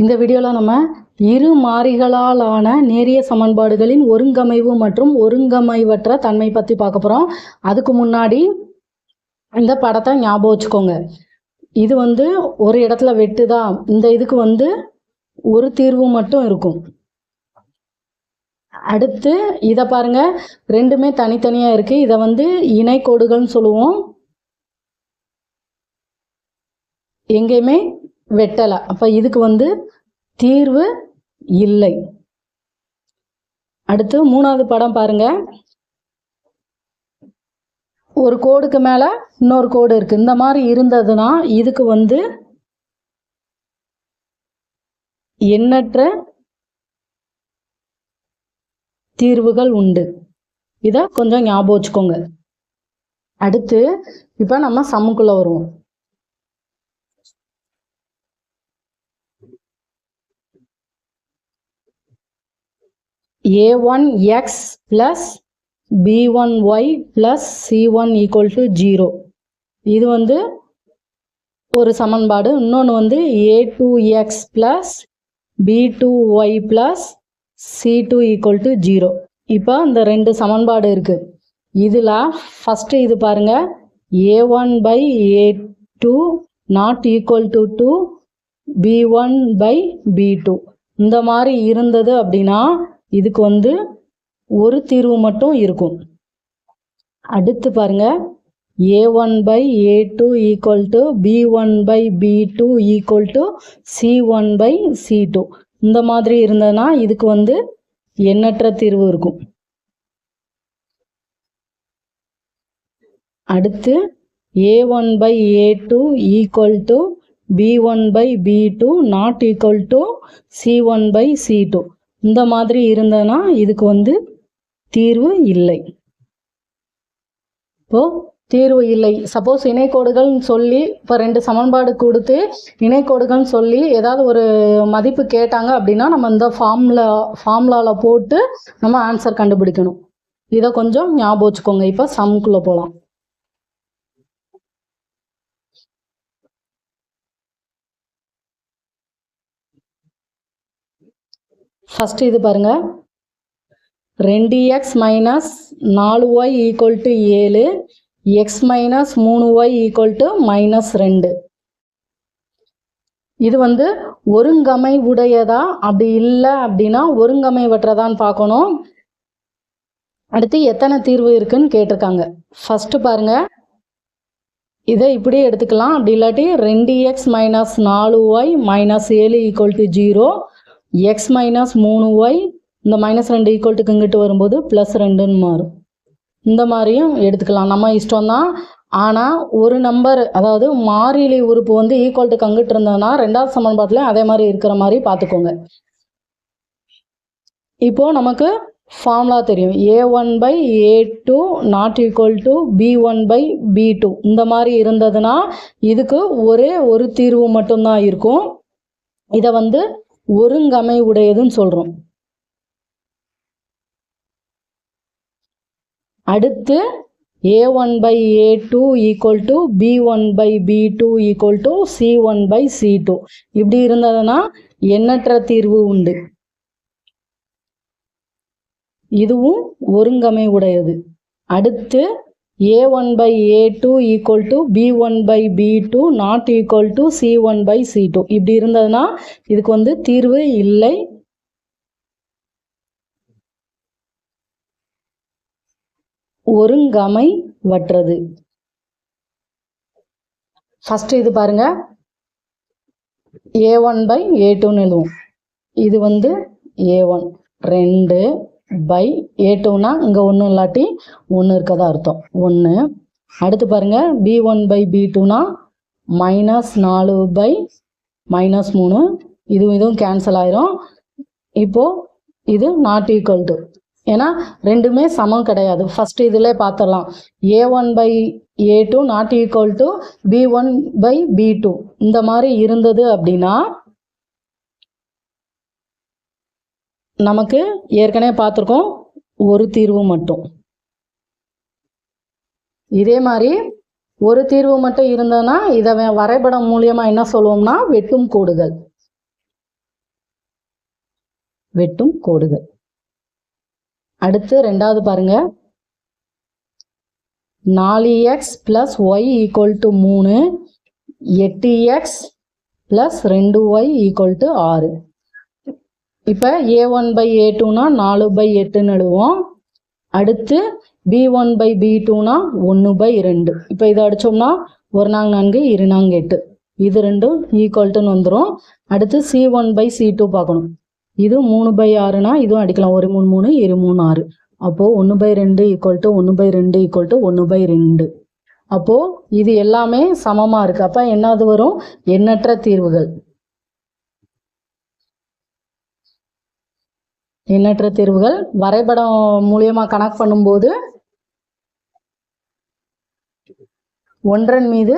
இந்த வீடியோவில் நம்ம இரு மாறிகளால் ஆன நேரிய சமன்பாடுகளின் ஒருங்கமைவு மற்றும் ஒருங்கமைவற்ற தன்மை பற்றி பார்க்க போகிறோம் அதுக்கு முன்னாடி இந்த படத்தை ஞாபகம் வச்சுக்கோங்க. இது வந்து ஒரு இடத்துல வெட்டுதா? இந்த இதுக்கு வந்து ஒரு தீர்வு மட்டும் இருக்கும். அடுத்து இதை பாருங்க. ரெண்டுமே தனித்தனியாக இருக்குது இதை வந்து இணைக்கோடுகள்னு சொல்லுவோம். எங்கேயுமே வெட்டலை. அப்போ இதுக்கு வந்து தீர்வு இல்லை. அடுத்து மூணாவது படம் பாருங்க. ஒரு கோடுக்கு மேலே இன்னொரு கோடு இருக்குது இந்த மாதிரி இருந்ததுன்னா இதுக்கு வந்து எண்ணற்ற தீர்வுகள் உண்டு. இதை கொஞ்சம் ஞாபகம் வச்சுக்கோங்க. அடுத்து இப்போ நம்ம சம்முக்குள்ளே வருவோம். A one X plus B one Y plus C one equal to zero இது வந்து ஒரு சமன்பாடு. இன்னொன்று வந்து A two X plus B two Y plus C two equal to zero இப்போ இந்த ரெண்டு சமன்பாடு இருக்குது இதில் ஃபஸ்ட்டு இது பாருங்கள் A one by A two not equal to two B one by B two இந்த மாதிரி இருந்தது அப்படின்னா இதுக்கு வந்து ஒரு தீர்வு மட்டும் இருக்கும். அடுத்து பாருங்க. A one by A two equal to B one by B two equal to C one by C two இந்த மாதிரி இருந்ததுன்னா இதுக்கு வந்து எண்ணற்ற தீர்வு இருக்கும். அடுத்து A one by A two equal to B one by B two not equal to C one by C two இந்த மாதிரி இருந்ததுன்னா இதுக்கு வந்து தீர்வு இல்லை. இப்போ தீர்வு இல்லை. சப்போஸ் இணைக்கோடுகள்னு சொல்லி இப்போ ரெண்டு சமன்பாடு கொடுத்து இணைக்கோடுகள்னு சொல்லி ஏதாவது ஒரு மதிப்பு கேட்டாங்க அப்படின்னா நம்ம இந்த ஃபார்ம்லா ஃபார்ம்லாவில் போட்டு நம்ம ஆன்சர் கண்டுபிடிக்கணும். இதை கொஞ்சம் ஞாபகம் வச்சுக்கோங்க. இப்போ சம்குள்ளே போகலாம் ஃபஸ்ட்டு இது பாருங்கள் ரெண்டு எக்ஸ் மைனஸ் நாலு ஒய் ஈக்குவல் டு ஏழு. எக்ஸ் மைனஸ் மூணு ஒய் ஈக்குவல் டு மைனஸ் ரெண்டு. இது வந்து ஒருங்கமை உடையதா? அப்படி இல்லை அப்படின்னா ஒருங்கமை வற்றதான்னு பார்க்கணும். அடுத்து எத்தனை தீர்வு இருக்குன்னு கேட்டிருக்காங்க. ஃபஸ்ட்டு பாருங்கள் இதை இப்படியே எடுத்துக்கலாம். அப்படி இல்லாட்டி ரெண்டு எக்ஸ் மைனஸ் நாலு ஒய் மைனஸ் ஏழு equal to zero X minus மூணு ஒய் இந்த மைனஸ் ரெண்டு ஈக்குவல் டுக்கு இங்கிட்டு வரும்போது ப்ளஸ் ரெண்டுன்னு மாறும். இந்த மாதிரியும் எடுத்துக்கலாம். நம்ம இஷ்டம்தான். ஆனால் ஒரு நம்பர் அதாவது மாறிலி உறுப்பு வந்து ஈக்குவல் டுக்கு அங்கிட்டு இருந்ததுன்னா ரெண்டாவது சமன்பாட்டில் அதே மாதிரி இருக்கிற மாதிரி பார்த்துக்கோங்க. இப்போ நமக்கு ஃபார்முலா தெரியும். A one by A two not equal to B one by B two இந்த மாதிரி இருந்ததுன்னா இதுக்கு ஒரே ஒரு தீர்வு மட்டும்தான் இருக்கும். இதை வந்து ஒருங்கமை உடையதுன்னு சொல்கிறோம் அடுத்து A one by A two equal to B one by B two equal to C one by C two இப்படி இருந்ததுன்னா எண்ணற்ற தீர்வு உண்டு. இதுவும் ஒருங்கமை உடையது அடுத்து A one by A two equal to B one by B two not equal to C one by C two இப்படி இருந்ததுன்னா இதுக்கு வந்து தீர்வு இல்லை. ஒருங்கமை வற்றது. ஃபர்ஸ்ட் இது பாருங்க. ஏ ஒன் பை ஏ டூன்னு எழுதுவோம். இது வந்து ஏ ஒன் ரெண்டு பை ஏ டூனா இங்கே ஒன்றும் இல்லாட்டி ஒன்று இருக்கதா அர்த்தம். ஒன்று அடுத்து பாருங்க பி ஒன் பை பி டூனா மைனஸ் நாலு பை மைனஸ் மூணு. இதுவும் இதுவும் கேன்சல் ஆயிரும். இப்போது இது நாட் ஈக்குவல் டு ஏன்னா ரெண்டுமே சமம் கிடையாது. ஃபர்ஸ்ட் இதில் பார்த்துடலாம் A one by A two not equal to B one by B two இந்த மாதிரி இருந்தது அப்படின்னா நமக்கு ஏற்கனவே பார்த்துருக்கோம் ஒரு தீர்வு மட்டும். இதே மாதிரி ஒரு தீர்வு மட்டும் இருந்ததுன்னா இதை வரைபடம் மூலியமா என்ன சொல்லுவோம்னா வெட்டும் கோடுகள். வெட்டும் கோடுகள். அடுத்து ரெண்டாவது பாருங்க. நாலு X plus Y equal to மூணு எட்டு எக்ஸ் ப்ளஸ் ரெண்டு ஒய் ஈக்குவல் டு ஆறு. இப்போ ஏ ஒன் பை ஏ டூனா நாலு பை எட்டுன்னு எழுதுவோம். அடுத்து பி ஒன் பை பி டூனா ஒன்று பை ரெண்டு இப்போ இதை அடித்தோம்னா ஒரு நாங்க நான்கு இரு நாங்க எட்டு. இது ரெண்டும் ஈக்குவல்ட்டுன்னு வந்துடும் அடுத்து C one by C two பார்க்கணும். இது மூணு பை ஆறுனா இதுவும் அடிக்கலாம். ஒரு மூணு மூணு இரு மூணு ஆறு. அப்போது ஒன்று பை ரெண்டு ஈக்குவல் டு ஒன்று பை ரெண்டு ஈக்குவல் டு ஒன்று பை ரெண்டு அப்போது இது எல்லாமே சமமாக இருக்குது அப்போ என்னது வரும்? எண்ணற்ற தீர்வுகள். எண்ணற்ற தீர்வுகள். வரைபடம் மூலியமா கணக்கு பண்ணும்போது ஒன்றன் மீது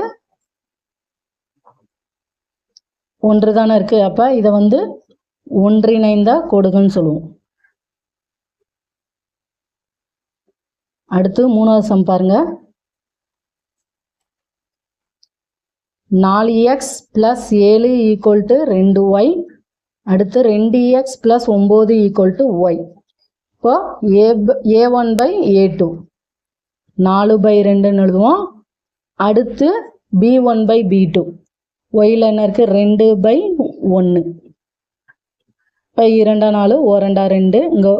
ஒன்று தானே இருக்கு. அப்ப இதை வந்து ஒன்றிணைந்த கோடுகள்னு சொல்லுவோம். அடுத்து மூணாவது சம் பாருங்க. நாலு எக்ஸ் பிளஸ் ஏழு ஈக்குவல் டு ரெண்டு ஒய் அடுத்து ரெண்டு எக்ஸ் பிளஸ் ஒம்பது ஈக்குவல் டு ஒய் இப்போ a a one by a two நாலு பை ரெண்டுன்னு எழுதுவோம். அடுத்து b one by b two while என்ன இருக்குது ரெண்டு பை ஒன்று இப்போ e இரண்டா நாலு ஓரண்டா ரெண்டு இங்கே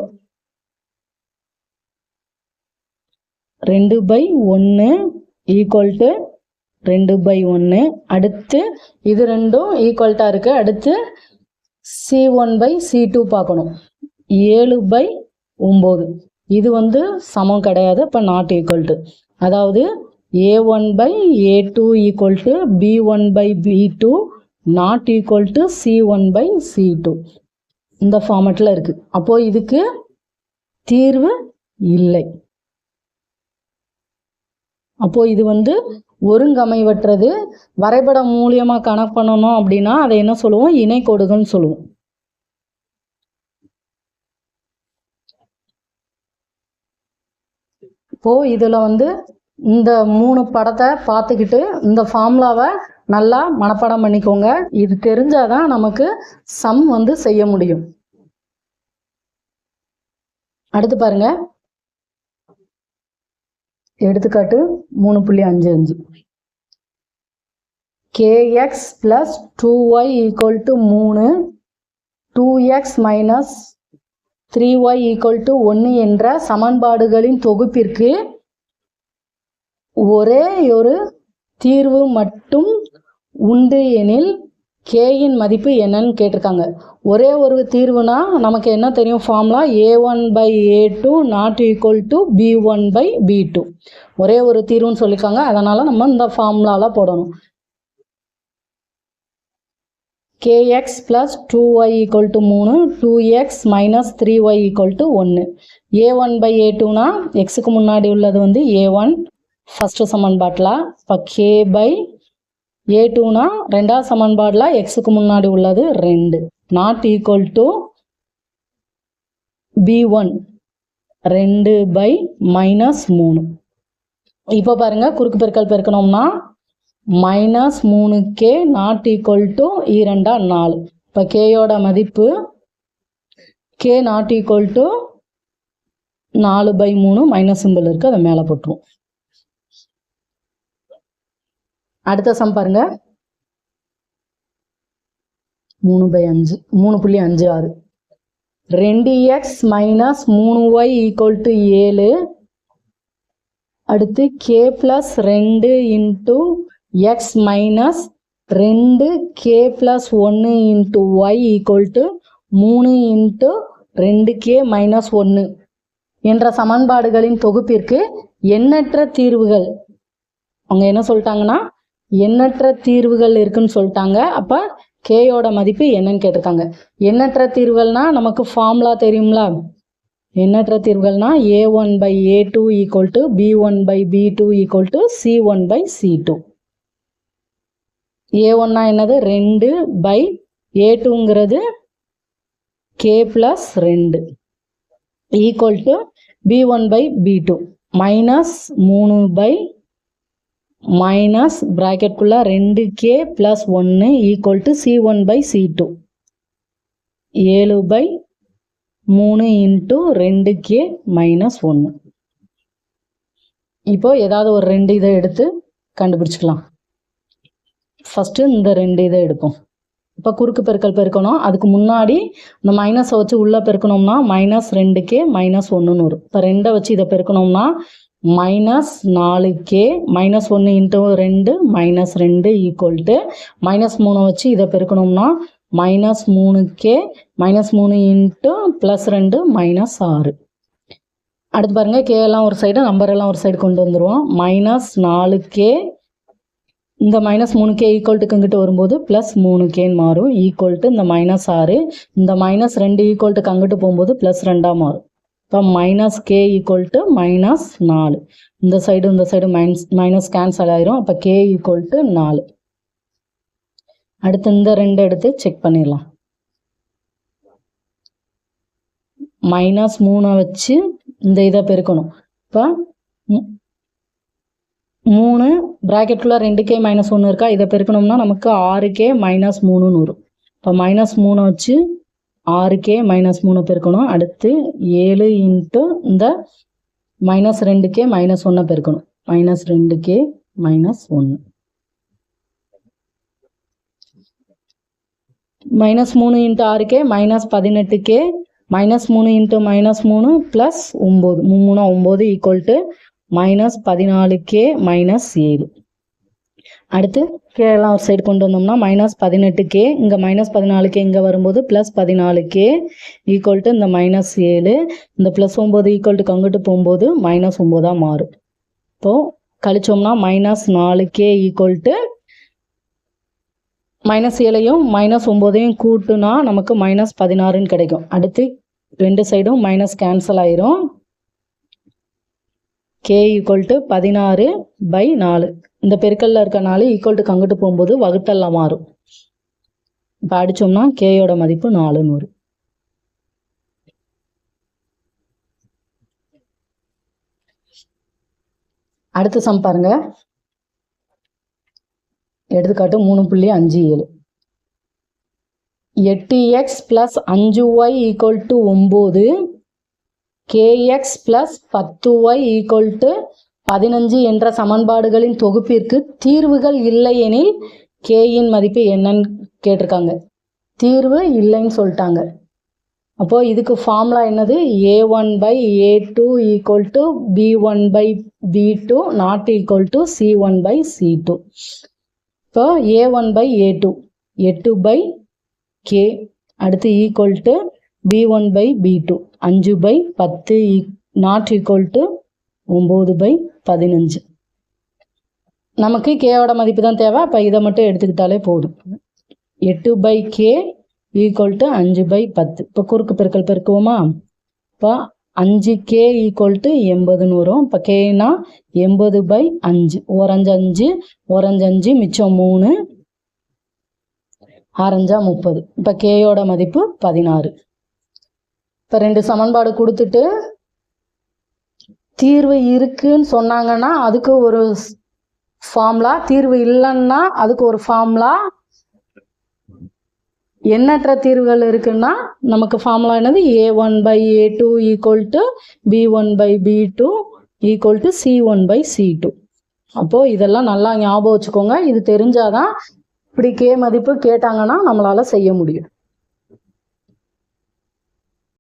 ரெண்டு பை ஒன்று ஈக்குவல் டு ரெண்டு பை ஒன்று அடுத்து இது ரெண்டும் ஈக்குவல்ட்டாக இருக்குது அடுத்து c one by c two பார்க்கணும். ஏழு பை ஒம்பது. இது வந்து சமம் கிடையாது இப்போ நாட் ஈக்குவல் டு அதாவது a one by a two equal to b one by b two not equal to c one by c two இந்த ஃபார்மெட்டில் இருக்குது அப்போது இதுக்கு தீர்வு இல்லை. அப்போது இது வந்து ஒருங்கமைவற்றது வரைபடம் மூலியமாக கணக்கு பண்ணணும் அப்படின்னா அதை என்ன சொல்லுவோம்? இணைக்கோடுகள்னு சொல்லுவோம். இப்போ இதில் வந்து இந்த மூணு படத்தை பார்த்துக்கிட்டு இந்த ஃபார்முலாவை நல்லா மனப்பாடம் பண்ணிக்கோங்க. இது தெரிஞ்சாதான் நமக்கு சம் வந்து செய்ய முடியும். அடுத்து பாருங்க. எடுத்துக்காட்டு மூணு புள்ளி அஞ்சு அஞ்சு. K x plus two y equal to மூணு two x minus three y equal to ஒன்று என்ற சமன்பாடுகளின் தொகுப்பிற்கு ஒரே ஒரு தீர்வு மட்டும் உண்டு எனில் கேயின் மதிப்பு என்னன்னு கேட்டிருக்காங்க. ஒரே ஒரு தீர்வுனா நமக்கு என்ன தெரியும்? Formula a one by a two not equal to b one by b two ஒரே ஒரு தீர்வுன்னு சொல்லியிருக்காங்க அதனால் நம்ம இந்த ஃபார்முலாவில் போடணும். K x plus two y equal to மூணு two x minus three y equal to ஒன்று ஏ ஒன் பை ஏ டூனா எக்ஸுக்கு முன்னாடி உள்ளது வந்து ஏ ஒன் ஃபஸ்ட்டு சமன்பாட்டில் இப்போ கே பை ஏ டூனா ரெண்டாவது சமன்பாடில் எக்ஸுக்கு முன்னாடி உள்ளது ரெண்டு. Not equal to b one ரெண்டு பை மைனஸ் மூணு. இப்போ பாருங்கள் குறுக்கு பெருக்கல் பெருக்கணும்னா மைனஸ் மூணு கே நாட் ஈக்குவல் டு இரண்டா நாலு. இப்போ கேயோட மதிப்பு கே நாட் ஈக்குவல் டு நாலு பை மூணு மைனஸ் சிம்பிள் இருக்குது அதை மேலே போட்டுருவோம். அடுத்த சம் பாருங்க. மூணு பை அஞ்சு மூணு புள்ளி அஞ்சு ஆறு. ரெண்டு எக்ஸ் மைனஸ் மூணு ஒய் ஈக்குவல் டு ஏழு. அடுத்து கே ப்ளஸ் ரெண்டு இன்ட்டு எக்ஸ் மைனஸ் ரெண்டு கே ப்ளஸ் ஒன்று இன்ட்டு ஒய் ஈக்குவல் டு மூணு இன்ட்டு ரெண்டு கே மைனஸ் ஒன்று என்ற சமன்பாடுகளின் தொகுப்பிற்கு எண்ணற்ற தீர்வுகள். அவங்க என்ன சொல்லிட்டாங்கன்னா எண்ணற்ற தீர்வுகள் இருக்குன்னு சொல்லிட்டாங்க. அப்போ கேயோட மதிப்பு என்னன்னு கேட்டிருக்காங்க. எண்ணற்ற தீர்வுகள்னா நமக்கு ஃபார்முலா தெரியும்ல. எண்ணற்ற தீர்வுகள்னா a one by a two equal to b one by b two equal to c one by c two a ஒன்னா என்னது? ரெண்டு பை ஏ டூங்கிறது கே ப்ளஸ் ரெண்டு. Equal to b one by b two minus மூணு by minus ப்ராக்கெட்குள்ள ரெண்டு k plus ஒன்று equal to c one by c two ஏழு பை மூணு இன்ட்டு ரெண்டு கே மைனஸ் ஒன்று இப்போ ஏதாவது ஒரு ரெண்டு இதை எடுத்து கண்டுபிடிச்சிக்கலாம். ஃபஸ்ட்டு இந்த ரெண்டு இதை எடுப்போம். இப்போ குறுக்கு பெருக்கல் பெருக்கணும். அதுக்கு முன்னாடி இந்த மைனஸை வச்சு உள்ளே பெருக்கணும்னா மைனஸ் ரெண்டு கே மைனஸ் ஒன்றுன்னு வரும் இப்போ ரெண்டை வச்சு இதை பெருக்கணும்னா மைனஸ் நாலு கே மைனஸ் ஒன்று இன்ட்டு ரெண்டு மைனஸ் ரெண்டு ஈக்குவல் டு மைனஸ் மூணை வச்சு இதை பெருக்கணும்னா மைனஸ் மூணு கே மைனஸ் மூணு இன்ட்டு ப்ளஸ் ரெண்டு மைனஸ் ஆறு. அடுத்து பாருங்கள் கே எல்லாம் ஒரு சைடு நம்பர் எல்லாம் ஒரு சைடு கொண்டு வந்துடுவோம் மைனஸ் நாலு கே இந்த மைனஸ் மூணு கே ஈக்குவல் வரும்போது ப்ளஸ் மூணு கேன்னு மாறும். ஈக்குவல் டு இந்த மைனஸ் ஆறு. இந்த மைனஸ் ரெண்டு ஈக்குவல் டுக்கு அங்கிட்டு போகும்போது ப்ளஸ் ரெண்டாக மாறும். இப்போ minus k equal to minus நாலு. இந்த சைடு இந்த சைடு மைனஸ் மைனஸ் கேன்சல் ஆயிரும். அப்போ கே ஈக்குவல் டு நாலு. அடுத்து இந்த ரெண்டு எடுத்து செக் பண்ணிடலாம். மைனஸ் மூணை வச்சு இந்த இதை பெருக்கணும். இப்போ மூணு ப்ராக்கெட்டுள்ள ரெண்டு கே மைனஸ் ஒன்று இருக்கா? இதை பெருக்கணும்னா நமக்கு ஆறு கே மைனஸ் மூணுன்னு வரும் இப்போ மைனஸ் மூணு வச்சு ஆறு கே மைனஸ் மூணு பெருக்கணும். அடுத்து ஏழு இன்ட்டு இந்த மைனஸ் ரெண்டு கே மைனஸ் ஒன்றை பெருக்கணும். மைனஸ் ரெண்டு கே மைனஸ் ஒன்று மைனஸ் மூணு இன்ட்டு ஆறு கே மைனஸ் பதினெட்டு கே மைனஸ் மூணு இன்ட்டு மைனஸ் மூணு ப்ளஸ் ஒம்பது. மூணு ஒம்பது ஈக்குவல் டு மைனஸ் பதினாலு கே மைனஸ் ஏழு. அடுத்து கேரளா ஒரு சைடு கொண்டு வந்தோம்னா மைனஸ் பதினெட்டு கே இங்கே மைனஸ் பதினாலு கே இங்கே வரும்போது ப்ளஸ் பதினாலு கே ஈக்குவல் டு இந்த மைனஸ் ஏழு. இந்த ப்ளஸ் ஒம்பது ஈக்குவல் டு அங்கிட்டு போகும்போது மைனஸ் ஒம்போதாக மாறும். இப்போது கழிச்சோம்னா மைனஸ் நாலு கே ஈக்குவல் டு மைனஸ் ஏழையும் மைனஸ் ஒம்போதையும் கூட்டுனா நமக்கு மைனஸ் பதினாறுன்னு கிடைக்கும். அடுத்து ரெண்டு சைடும் மைனஸ் கேன்சல் ஆயிரும். கே ஈக்குவல் டு பதினாறு பை நாலு. இந்த பெருக்கல்ல இருக்க நாலு ஈக்குவல் டு அங்கிட்டு போகும்போது வகுத்தல்ல மாறும். இப்போ அடிச்சோம்னா கேயோட மதிப்பு நாலுன்னு வரும். அடுத்த சம் பாருங்க. எடுத்துக்காட்டு மூணு புள்ளி அஞ்சு ஏழு. எட்டு எக்ஸ் பிளஸ் அஞ்சு ஒய் ஈக்குவல் டு ஒம்பது கேஎக்ஸ் பிளஸ் பத்து ஒய் ஈக்குவல் டு பதினஞ்சு என்ற சமன்பாடுகளின் தொகுப்பிற்கு தீர்வுகள் இல்லையெனில் கேயின் மதிப்பு என்னன்னு கேட்டிருக்காங்க. தீர்வு இல்லைன்னு சொல்லிட்டாங்க. அப்போ இதுக்கு ஃபார்முலா என்னது? A one by a two equal to b one by b two not equal to c one by c two இப்போ a one by a two எட்டு பை கே அடுத்து equal to b one by b two அஞ்சு by பத்து not equal to ஒம்பது by பதினஞ்சு. நமக்கு கேவோட மதிப்பு தான் தேவை. அப்போ இதை மட்டும் எடுத்துக்கிட்டாலே போதும். எட்டு பை கே ஈக்குவல் டு அஞ்சு பை பத்து. இப்போ குறுக்கு பெருக்கல் பெருக்குவோமா? இப்போ அஞ்சு கே ஈக்குவல் டு எண்பதுன்னு வரும். இப்போ கேனா எண்பது பை அஞ்சு. ஓரஞ்சு அஞ்சு ஓரஞ்சு அஞ்சு மிச்சம் மூணு ஆரஞ்சா முப்பது. இப்போ கேயோட மதிப்பு பதினாறு. இப்போ ரெண்டு சமன்பாடு கொடுத்துட்டு தீர்வு இருக்குன்னு சொன்னாங்கன்னா அதுக்கு ஒரு ஃபார்முலா தீர்வு இல்லைன்னா அதுக்கு ஒரு ஃபார்முலா. எண்ணற்ற தீர்வுகள் இருக்குன்னா நமக்கு ஃபார்முலா என்னது? A one by a two equal to b one by b two equal to c one by c two அப்போது இதெல்லாம் நல்லா ஞாபகம் வச்சுக்கோங்க. இது தெரிஞ்சாதான் இப்படி கே மதிப்பு கேட்டாங்கன்னா நம்மளால செய்ய முடியும்.